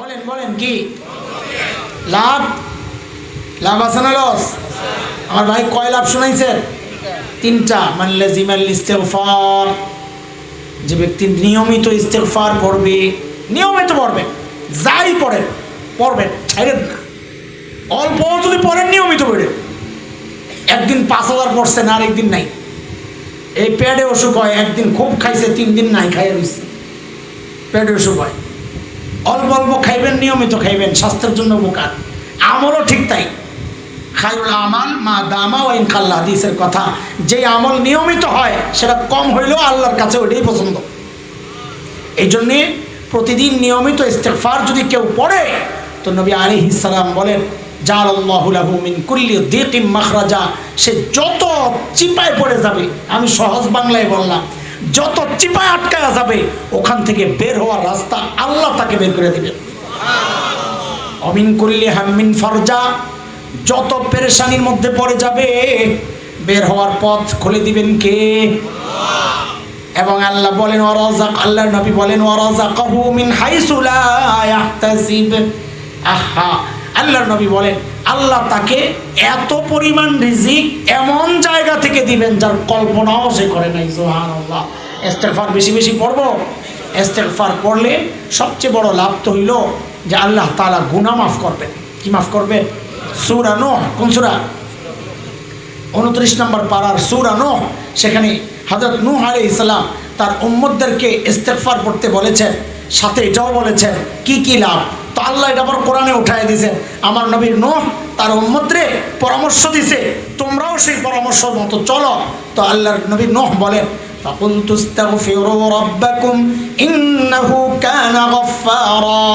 বলেন বলেন, কি? লাভ? লাভ আছে না লস? আমার ভাই কয় লাভ শোনাইছেন? তিনটা। মানলে জিমাল ইস্তেগফার। যে ব্যক্তি নিয়মিত ইস্তেগফার পড়বে নিয়মিত পড়বেন যাই পড়েন, পড়বেন ছাইরেন না। অল্প যদি পড়েন, নিয়মিত পড়েন একদিন পাঁচ হাজার পড়ছেন, আর একদিন নাই। এই পেটে অসুখ হয়, একদিন খুব খাইছে, তিন দিন নাই, খাইয়ে রয়েছে পেটে অসুখ হয়। অল্প অল্প খাইবেন, নিয়মিত খাইবেন, স্বাস্থ্যের জন্য উপকার। আমলও ঠিক তাই। খায়রুল আমাল মা দামা ওয়াইন খাল্লা, হাদিসের কথা। যে আমল নিয়মিত হয়, সেটা কম হইলেও আল্লাহর কাছে ওইটাই পছন্দ। এই জন্যে প্রতিদিন নিয়মিত ইস্তেফার যদি কেউ পড়ে, তো নবী আলী ইসালাম বলেন জাল আল্লাহুলাহু মিন কুল্লি দিকিম মাখরাজা। সে যত চিপায় পড়ে যাবে, আমি সহজ বাংলায় বললাম। যত চিপায় আটকায়া যাবে, ওখান থেকে বের হওয়ার রাস্তা আল্লাহ তাকে বের করে দেবেন অমিন কুল্লি হাম্মিন ফরজা, যত পেরেশানির মধ্যে পড়ে যাবে, বের হওয়ার পথ খুলে দিবেন কে? এবং আল্লাহ বলেন ওয়ারাজাক আল্লাহর নবী বলেন ওয়ারাজাকাহু মিন হাইসু লা ইয়াহতাসিব। আহা আল্লাহর নবী বলেন, আল্লাহ তাকে এত পরিমাণ রিজিক এমন জায়গা থেকে দিবেন যার কল্পনাও সে করে নাই, সুবহানাল্লাহ। ইস্তেগফার বেশি বেশি পড়ব। ইস্তেগফার পড়লে সবচেয়ে বড় লাভ তো হইল যে আল্লাহ তাআলা গুনাহ মাফ করবেন কি মাফ করবেন সূরা নূহ, কোন সূরা? উনত্রিশ নম্বর পাড়ার সুরা নোহ, সেখানে হজরত নূহ আলী ইসলাম তার উম্মদদেরকে ইস্তেফার পড়তে বলেছেন সাথে এটাও বলেছেন কি কি লাভ তো আল্লাহ এটা আবার কোরআনে উঠাই দিয়েছেন আমার নবীর নোহ তার উম্মদরে পরামর্শ দিছে তোমরাও সেই পরামর্শ মতো চলো তো আল্লাহর নবীর নোহ বলেন فقلت استغفروا ربكم إنه كان غفارا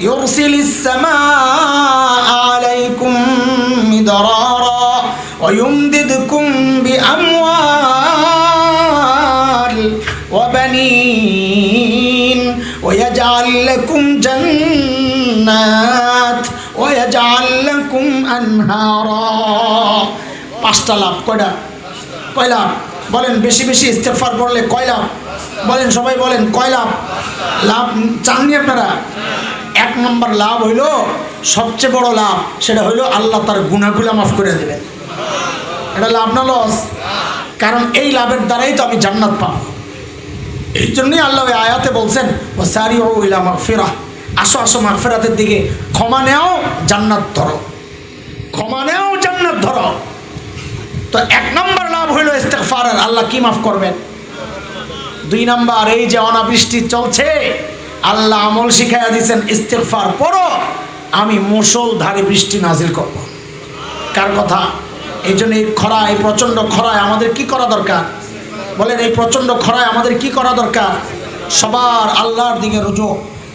يرسل السماء عليكم مدرارا ويمددكم بأموال وبنين ويجعل لكم جنات ويجعل لكم أنهارا পাঁচটা লাভ কয়টা কয় লাভ বলেন বেশি বেশি ইস্তেফার পড়লে কয় লাভ বলেন সবাই বলেন কয় লাভ লাভ চাননি আপনারা এক নম্বর লাভ হইল সবচেয়ে বড় লাভ সেটা হইল আল্লাহ তার গুণাগুলা মাফ করে দেবেন এটা লাভ না লস কারণ এই লাভের দ্বারাই তো আমি জান্নাত পাব এই জন্যই আল্লাহ আয়াতে বলছেন ও সারি আসো আসো মাগফিরাতের দিকে, ক্ষমা নেও, জান্নাত ধরো। ক্ষমা নেও, জান্নাত ধরো। তো এক নম্বর লাভ হইল ইস্তেগফার আর আল্লাহ কি মাফ করবেন? দুই নাম্বার, এই যে অনাবৃষ্টি চলছে, আল্লাহ আমল শিখাইয়া দিয়েছেন, ইস্তেগফার পড়ো, আমি মুসলধারে বৃষ্টি নাজিল করব। কার কথা? এই জন্য এই খরা এই প্রচণ্ড খরায় আমাদের কি করা দরকার? বলেন, এই প্রচণ্ড খরায় আমাদের কি করা দরকার? সবার আল্লাহর দিকে রুজু,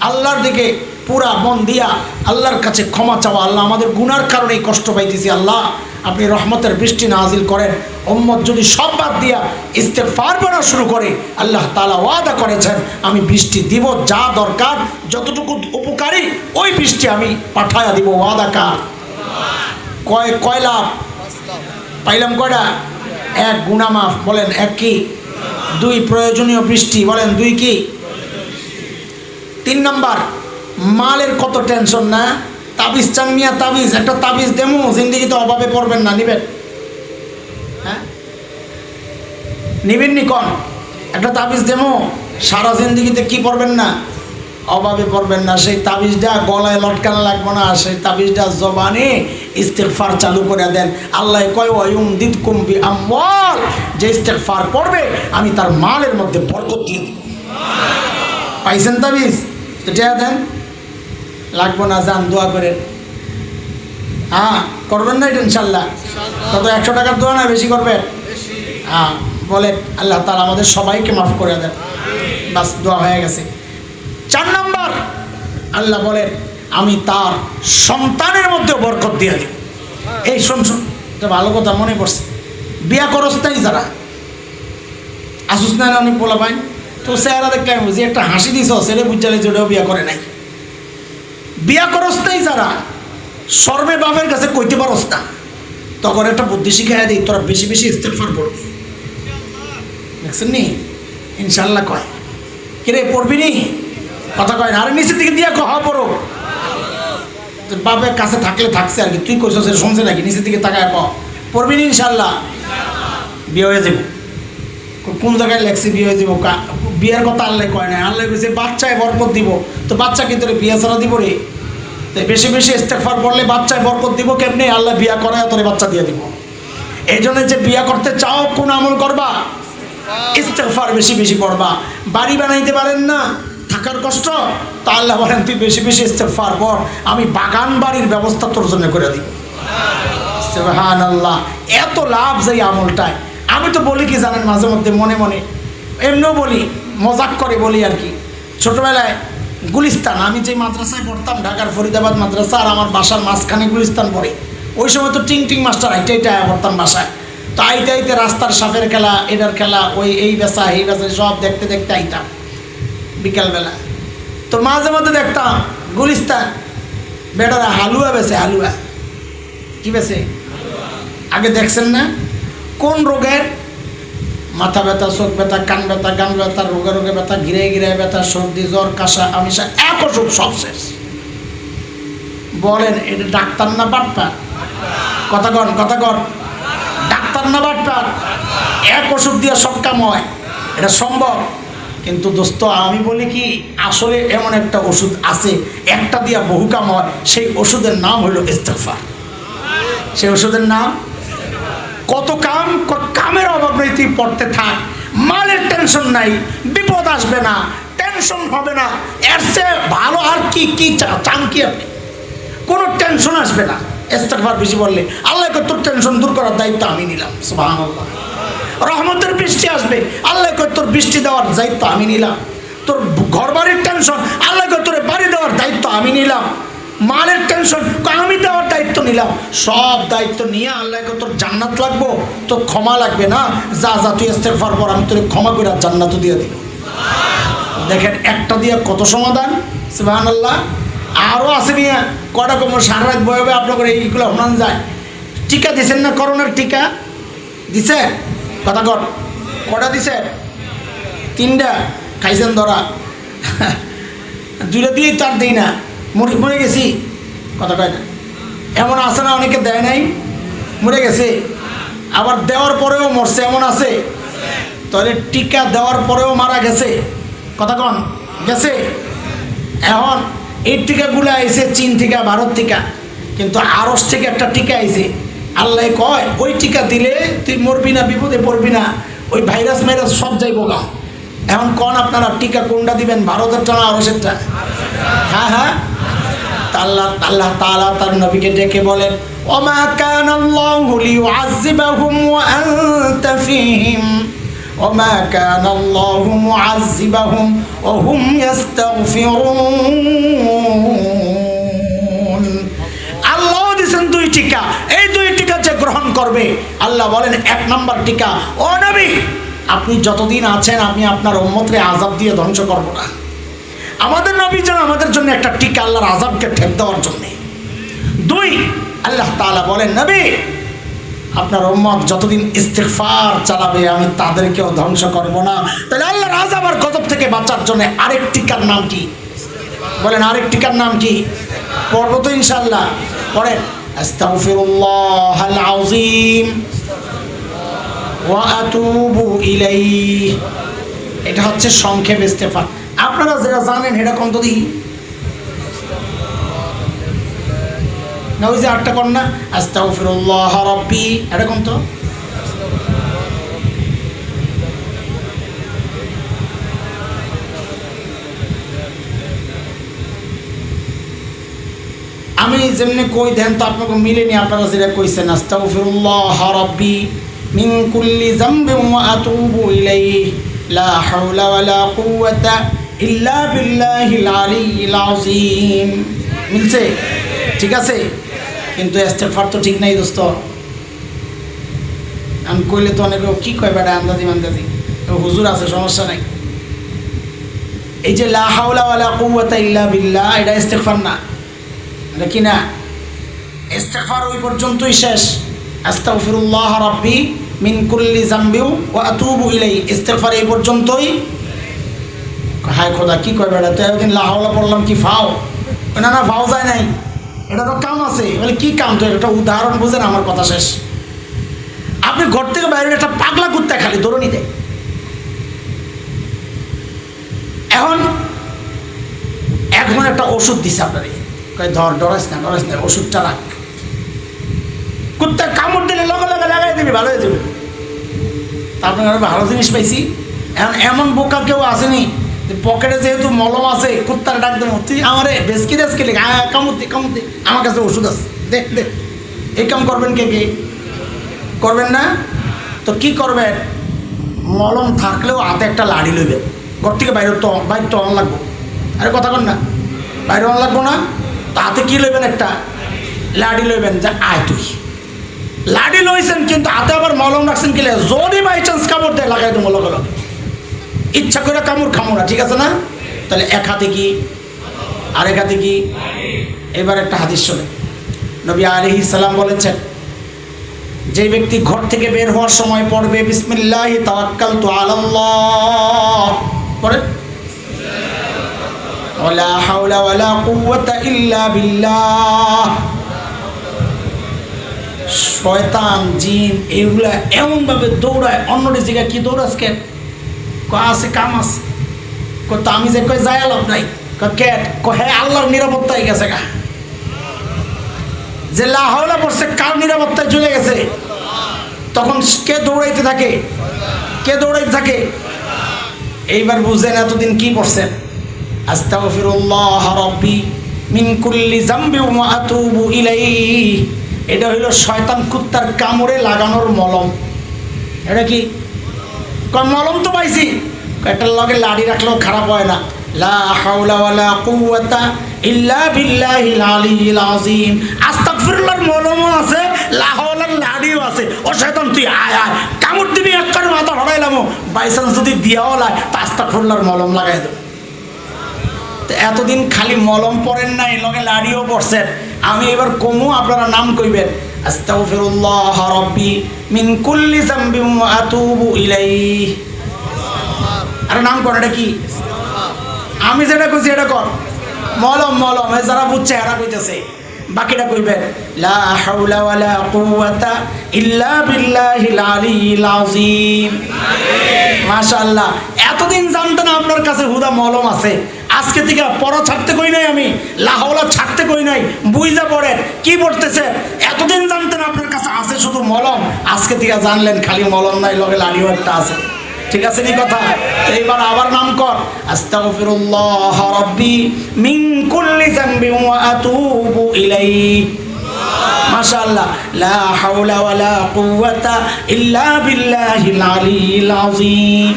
আল্লাহর দিকে পুরা মন দিয়া, আল্লাহর কাছে ক্ষমা চাওয়া, আল্লাহ আমাদের গুনার কারণে এই কষ্ট পাইতেছি, আল্লাহ আপনি রহমতের বৃষ্টি নাজিল করেন। ওম্মত যদি সব বাদ দিয়া ইস্তেফার পড়া শুরু করে, আল্লাহ তালা ওয়াদা করেছেন, আমি বৃষ্টি দিব, যা দরকার, যতটুকু উপকারী, ওই বৃষ্টি আমি পাঠায়া দিব, ওয়াদা কার? কয় কয়লা পাইলাম কয়টা? এক গুণামাফ বলেন এক কি? দুই প্রয়োজনীয় বৃষ্টি, বলেন দুই কি? তিন নম্বর, মালের কত টেনশন না? তাবিজ চান মিয়া, তাবিজ, একটা তাবিজ দেমু, জিন্দিগিতে অভাবে পড়বেন না, নিবেন। হ্যাঁ? নিবেন নি কন? একটা তাবিজ দেমু, সারা জিন্দিগিতে কি পড়বেন না? অভাবে পড়বেন না, সেই তাবিজটা গলায় লটকানো লাগবে না, সেই তাবিজটা জবানে ইস্তেকফার চালু করে দেন। আল্লাহ কয় ওয়ুম দিদ কুম্বি আমল যে ইস্তেকফার পড়বে আমি তার মালের মধ্যে বরকত দিয়ে দিব। পাইছেন তাবিজ? তো যা দেন। লাগবো না যান দোয়া করে হ্যাঁ করবেন না এটা ইনশাল্লাহ? তত একশো টাকার দোয়া না বেশি করবেন? হ্যাঁ বলে আল্লাহ তারা আমাদের সবাইকে মাফ করে দেন। বাস দোয়া হয়ে গেছে। চার নাম্বার আল্লাহ বলেন আমি তার সন্তানের মধ্যে বরকত দিয়ে দিই এই শোন শোন, এটা ভালো কথা মনে পড়ছে। বিয়া করস যারা। আসুস না অনেক বলা পাই তো স্যারা দেখলে আমি বুঝি, একটা হাসি দিছ ছেলে বুঝালে যে ওটাও বিয়া করে নাই। বিয়া করস যারা সর্বে বাপের কাছে কইতে পারস না। তখন একটা বুদ্ধি শিখাই দিই, তোরা বেশি বেশি ইস্তেফার পড়বি দেখছেন নি ইনশাল্লাহ কয়। কিরে, পড়বি নি? কথা কয় না, আরে নিচের দিকে দিয়া কহা পড়ো তোর বাপের কাছে থাকলে থাকছে আর কি। তুই করছ সে শুনছে নাকি? নিচের দিকে তাকায় ক। পড়বি না ইনশাল্লাহ বিয়ে হয়ে যাব। কোন জায়গায় লেখছি বিয়ে হয়ে যাব? বিয়ের কথা আল্লাহ কয় না আল্লাহ কইছে বাচ্চায় বরকত দিব। তো বাচ্চা কি তোর বিয়ে ছাড়া দিব রে? তো বেশি বেশি ইস্তেকফার পড়লে বাচ্চায় বরকত দিব কেমনি? আল্লাহ বিয়া করায় তোরে বাচ্চা দিয়ে দিব। এই জন্য যে বিয়া করতে চাও কোন আমল করবা? ইস্তেকফার বেশি বেশি পড়বা বাড়ি বানাইতে পারেন না। থাকার কষ্ট? তা আল্লাহ বলেন, তুই বেশি বেশি ইস্তেকফার পর আমি বাগান বাড়ির ব্যবস্থা তোর জন্য করে দিব সুবহান আল্লাহ এত লাভ যাই আমলটায়। আমি তো বলি কি জানেন, মাঝে মধ্যে মনে মনে, এমনিও বলি, মজাক করে বলি আর কি। ছোটবেলায় গুলিস্তান, আমি যে মাদ্রাসায় পড়তাম, ঢাকার ফরিদাবাদ মাদ্রাসা আর আমার বাসার মাঝখানে গুলিস্তান পড়ে। ওই সময় তো টিং টিং মাস্টার আইটা আইটা পড়তাম বাসায়। তো আইতে আইতে রাস্তার সাপের খেলা, এটার খেলা, ওই, এই বেচা এই বেচা, সব দেখতে দেখতে আইতাম। বিকালবেলা। তো মাঝে মধ্যে দেখতাম গুলিস্তান। বেটারা হালুয়া বেছে, হালুয়া। কি বেছে? আগে দেখছেন না? কোন রোগের? মাথা ব্যথা, চোখ ব্যথা, কান ব্যথা, গান ব্যথা, রোগে রোগে ব্যথা ঘিরে ঘিরে ব্যথা, সর্দি, জ্বর, কাশা, আমিষা, এক অসুখ সব শেষ। বলেন, এটা ডাক্তার না বাটপার কথা কন কথা কন। ডাক্তার না বাটপার এক অসুখ দিয়ে সব কাম হয়। এটা সম্ভব? কিন্তু দোস্ত, আমি বলি কি, আসলে এমন একটা ওষুধ আছে, একটা দিয়া বহু কাম হয়, সেই ওষুধের নাম হলো ইস্তেফার সেই ওষুধের নাম? কত কাম কামের অভাব নেই, তুই পড়তে থাক। মালের টেনশন নাই, বিপদ আসবে না টেনশন হবে না। এর চেয়ে ভালো আর কি কি চান কি আপনি? কোনো টেনশন আসবে না। ইস্তেগফার বেশি বললে আল্লাহকে তোর টেনশন দূর করার দায়িত্ব আমি নিলাম, সুবহানাল্লাহ। রহমতের বৃষ্টি আসবে। আল্লাহকে তোর বৃষ্টি দেওয়ার দায়িত্ব আমি নিলাম। তোর ঘর বাড়ির টেনশন আল্লাহকে তোর বাড়ি দেওয়ার দায়িত্ব আমি নিলাম। মালের টেনশন আমি দেওয়ার দায়িত্ব নিলাম। সব দায়িত্ব নিয়ে আল্লাহ আল্লাহকে তোর জান্নাত লাগবো। তোর ক্ষমা লাগবে না। যা যা তুই ইস্তেগফার পর আমি তোর ক্ষমা করে আর জান্নাত দিয়ে দিব দেখেন, একটা দিয়ে কত সমাধান? সুবাহান আল্লাহ আরও আছে নিয়ে কটা কম? সারা রাত বয়ে বয়ে আপনাদের এইগুলো হনান যায়। টিকা দিছেন না করোনার টিকা? দিছে? কথা কটা দিছে? তিনটা। খাইছেন ধরা দুইটা দিয়েই তার দিই না। মরে মরে গেছি। কথা না। এমন আছে না অনেকে দেয় নাই? মরে গেছে। আবার দেওয়ার পরেও মরছে, এমন আছে? তাহলে টিকা দেওয়ার পরেও মারা গেছে। কথা কন। গেছে? এখন এই টিকাগুলো আইছে, চীন থেকে, ভারত থেকে। কিন্তু আরস থেকে একটা টিকা আইছে। আল্লাহ কয়, ওই টিকা দিলে তুই মরবি না, বিপদে পড়বি না, ওই ভাইরাস মাইরাস সব যাইব গা। এখন কন আপনারা, টিকা কোনটা দিবেন, ভারতেরটা না আরসেরটা হ্যাঁ হ্যাঁ। আল্লাহ আল্লাহ তাআলা তার নবীকে ডেকে বলেন, ওমা কান আল্লাহু লিউআযিবাহুম ওয়া আনতা ফীহিম। ওমা কান আল্লাহু মুআযিবাহুম ওয়া হুম ইস্তাগফিরুন আল্লাহ দিয়েছেন দুই টিকা। করবে। আল্লাহ বলেন, এক নম্বর টিকা, ও নবী, আপনি যতদিন আছেন, আমি আপনার উম্মতরে আজাব দিয়ে ধ্বংস করব না। আমাদের নবী যেন আমাদের জন্য একটা টিকা, আল্লাহর আজাবকে ঠেক দেওয়ার জন্যে। দুই, আল্লাহ তাআলা বলেন, নবী, আপনার উম্মত যতদিন ইস্তেগফার চালাবে, আমি তাদেরকেও ধ্বংস করব না। তাহলে আল্লাহর আজাব আর গজব থেকে বাঁচার জন্য আরেক টিকার নাম কি? বলেন, আরেক টিকার নাম কি? তো ইনশাল্লাহ পড়েন। আস্তাগফিরুল্লাহ الله العظيم وأتوب إليه এটা হচ্ছে সংক্ষেপ ইস্তেফা। আপনারা যেটা জানেন এটা কত দিই। না, ওই যে আটটা কর না আস্তাগফিরুল্লাহ রাব্বি এটা কোন আমি যেমনি কই দেন তো আপনাকে মিলেনি আপনারা যেটা কইছেন, আস্তাগফিরুল্লাহ মিন কুল্লি যামবিন আতুবু ইলাইহি, লা হাওলা ওয়ালা কুওয়াতা ইল্লা বিল্লাহিল আলিয়্যিল আযীম। মিলছে? ঠিক আছে? কিন্তু ইস্তেগফার তো ঠিক নাই দোস্ত। আমি কইলে তো অনেকে, কি কয় বেটা আন্দাজি মান্দাজি? হুজুর আছে, সমস্যা নাই। এই যে লা হাওলা ওয়ালা কুওয়াতা ইল্লা বিল্লাহ, এটা ইস্তেগফার না। এটা কি না ওই পর্যন্তই শেষ। আস্তাগফিরুল্লাহ রাব্বি মিন কুল্লি জামবিউ ওয়া আতুবু ইলাইহি। ইস্তেগফার এই পর্যন্তই। হায় খোদা, কি কয় বেড়া তো একদিন লাহাওলা পড়লাম, কি ফাও? না না, ফাও যায় নাই। এটারও কাম আছে। বলে, কি কাম? তো একটা উদাহরণ বুঝেন, আমার কথা শেষ। আপনি ঘর থেকে বাইরে একটা পাগলা কুত্তা খালি দৌড়নি দেয়। এখন এখন একটা ওষুধ দিছে আপনারে। ধর, ডরাস না ডরাস না, ওষুধটা রাখ। কুত্তা কামড় দিলে লগে লগে লাগাই দিবি, ভালো হয়ে যাবে। তারপরে ভালো জিনিস পাইছি। এখন এমন বোকা কেউ আসেনি পকেটে যেহেতু মলম আছে, কুত্তার ডাক দেবো তুই আমারে বেসকি দেসকে লেগে? হ্যাঁ কামড়তে কামড়তে আমার কাছে ওষুধ আছে দেখ দেখ এই কাম করবেন কে কে? করবেন না? তো কি করবেন? মলম থাকলেও হাতে একটা লাড়ি লইবে ঘর থেকে বাইরে তো, বাইর তো অন লাগবো। আরে কথা কন না। বাইরে অন লাগবো না? তো কি লইবেন একটা? লাড়ি লইবেন, যে আয় তুই। লাডি লইছেন, কিন্তু হাতে আবার মলম রাখছেন কিলে যদি বাই চান্স কামড় দেয়, লাগাই দেবো লগে লগে। ইচ্ছা করে কামড় খামো না, ঠিক আছে না? তাহলে এক হাতে কি? আরেক হাতে কি? এবার একটা হাদিস শোনে। নবী আলহি সালাম বলেছেন, যে ব্যক্তি ঘর থেকে বের হওয়ার সময় পড়বে, বিসমিল্লাহ তাওয়াক্কাল তু আলাল্লাহ। পড়ে? ওয়ালা হাওলা ওয়ালা কুওয়াতা ইল্লা বিল্লাহ। শয়তান, জিন এগুলা এমনভাবে দৌড়ায় অন্য জায়গায় কি দৌড়াস কে? ক আছে, কাম আছে। ক তো আমি যে কই যাই লাভ নাই। ক? কেট ক হ্যাঁ আল্লাহর নিরাপত্তায় গেছে গা। যে লাহাওলা পড়ছে, কার নিরাপত্তায় চলে গেছে? তখন কে দৌড়াইতে থাকে? কে দৌড়াইতে থাকে? এইবার বুঝলেন এতদিন কি পড়ছেন? আস্তাগফিরুল্লাহ রাব্বি মিন কুল্লি জামবি ওয়া আতুবু ইলাইহি। এটা হইল শয়তান কুত্তার কামড়ে লাগানোর মলম। এটা কি? কয়, মলম তো পাইছি। এটার লগে লাড়ি রাখলেও খারাপ হয় না। লা মলমও আছে তুই দিবি, এক মাথা হড়াইলামো বাইচান্স যদি দিয়াও লাই তা আস্তাগফিরুল্লাহর মলম লাগাই দেবো। এতদিন খালি মলম পড়েন নাই, লগে লাড়িও পড়ছেন আমি এবার কমু, আপনারা নাম কইবেন। আস্তাগফিরুল্লাহ রাব্বি মিন কুল্লি যামবিন ওয়া আতুবু ইলাইহি। আরে নাম কর, এটা কি? আমি যেটা কইছি এটা কর। মলম মলম যারা বুঝছে এরা কইতেছে। বাকিটা কইবেন, লা হাওলা ওয়ালা কুওয়াতা ইল্লা বিল্লাহিল আলিয়্যিল আযীম। মাশাআল্লাহ, এতদিন জানতেন আপনার কাছে হুদা মলম আছে। আজকে থেকে পড়া ছাড়তে কই নাই আমি লাহাওলা ছাড়তে কই নাই বুঝা পড়েন কি পড়তেছে এতদিন জানতেন আপনার কাছে আছে শুধু মলম, আজকে থেকে জানলেন, খালি মলম নাই, লগে লাড়িও একটা আছে। ঠিক আছে নি কথা? এইবার আবার নাম কর। আস্তাগফিরুল্লাহ রাব্বি মিন কুল্লি যামবি ওয়া আতুবু ইলাইহি। মাশাআল্লাহ। লা হাওলা ওয়ালা কুওয়াতা ইল্লা বিল্লাহিল আলিয়্যিল আযীম।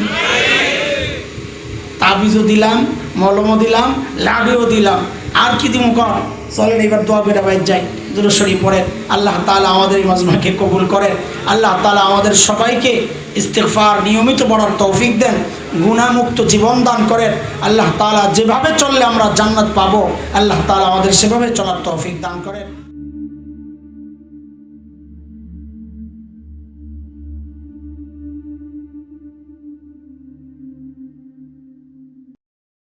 তাবিজও দিলাম। মলমও দিলাম লাডিও দিলাম। আর কি দিব কর? চলেন, এবার দোয়া বেড়া বাইর যাই দূরস্বরী পড়েন। আল্লাহ তালা আমাদের এই মাজমাকে কবুল করেন। আল্লাহ তালা আমাদের সবাইকে ইস্তেফার নিয়মিত বড়ার তৌফিক দেন গুণামুক্ত জীবন দান করেন। আল্লাহ তালা যেভাবে চললে আমরা জান্নাত পাবো, আল্লাহ তালা আমাদের সেভাবে চলার তৌফিক দান করেন।